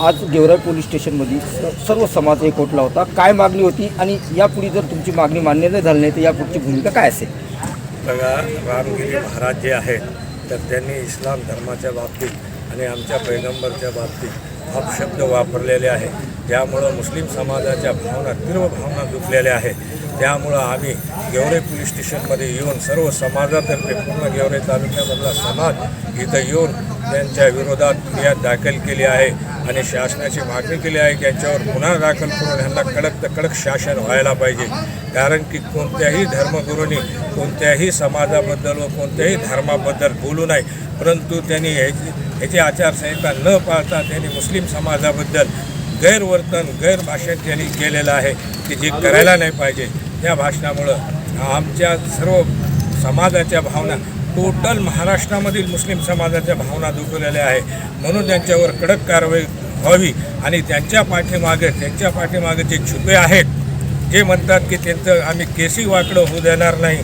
आज गेवराई पोलीस स्टेशनमध्ये स- सर्व समाज एकवटला होता. काय मागणी होती आणि यापुढे जर तुमची मागणी मान्य नाही झाली नाही तर यापुढची भूमिका काय असेल? बघा रामगिरी महाराज जे आहेत तर त्यांनी इस्लाम धर्माच्या बाबतीत आणि आमच्या पैगंबरच्या बाबतीत अपशब्द वापरलेले आहे. त्यामुळं मुस्लिम समाजाच्या भावना तीव्र भावना दुखलेल्या आहेत. त्यामुळं आम्ही गेवरे पोलीस स्टेशनमध्ये येऊन सर्व समाजातर्फे पूर्ण गेवरे तालुक्यामधला समाज इथं येऊन त्यांच्या विरोधात फिर्याद दाखल केली आहे आणि शासनाची मागणी केली आहे की यांच्यावर गुन्हा दाखल करून ह्यांना कडक तर कडक शासन व्हायला पाहिजे. कारण की कोणत्याही धर्मगुरूंनी कोणत्याही समाजाबद्दल व कोणत्याही धर्माबद्दल बोलू नये. परंतु त्यांनी ह्याची ह्याची आचारसंहिता न पाळता त्यांनी मुस्लिम समाजाबद्दल गैरवर्तन गैरभाषण त्यांनी केलेलं आहे की जे करायला नाही पाहिजे. या भाषणामुळं आमच्या सर्व समाजाच्या भावना टोटल महाराष्ट्रामधील मुस्लिम समाजाच्या भावना दुखवलेल्या आहे. म्हणून त्यांच्यावर कडक कारवाई व्हावी आणि त्यांच्या पाठीमागे त्यांच्या पाठीमागे जे छुपे आहेत जे म्हणतात की त्यांचं आम्ही केसी वाकडं होऊ देणार नाही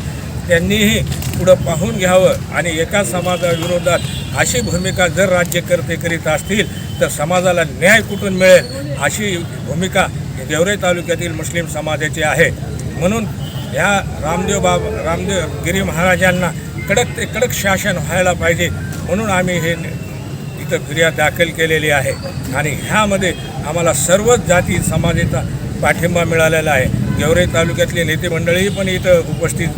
त्यांनीही पुढं पाहून घ्यावं आणि एका समाजाविरोधात अशी भूमिका जर राज्यकर्ते करीत असतील तर समाजाला न्याय कुठून मिळेल अशी भूमिका देवरे तालुक्यातील मुस्लिम समाजाची आहे. म्हणून ह्या रामदेव बाब रामदेव गिरी महाराजांना कडक ते कडक शासन व्हायला पाहिजे म्हणून आम्ही हे इथं फिर्याद दाखल केलेली आहे. आणि ह्यामध्ये आम्हाला सर्वच जाती समाजाचा पाठिंबा मिळालेला आहे. गेवरे तालुक्यातले नेते मंडळी पण इथं उपस्थित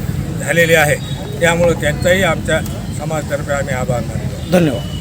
झालेले आहे. त्यामुळं त्यांचाही आमच्या समाजातर्फे आम्ही आभार मानतो. धन्यवाद.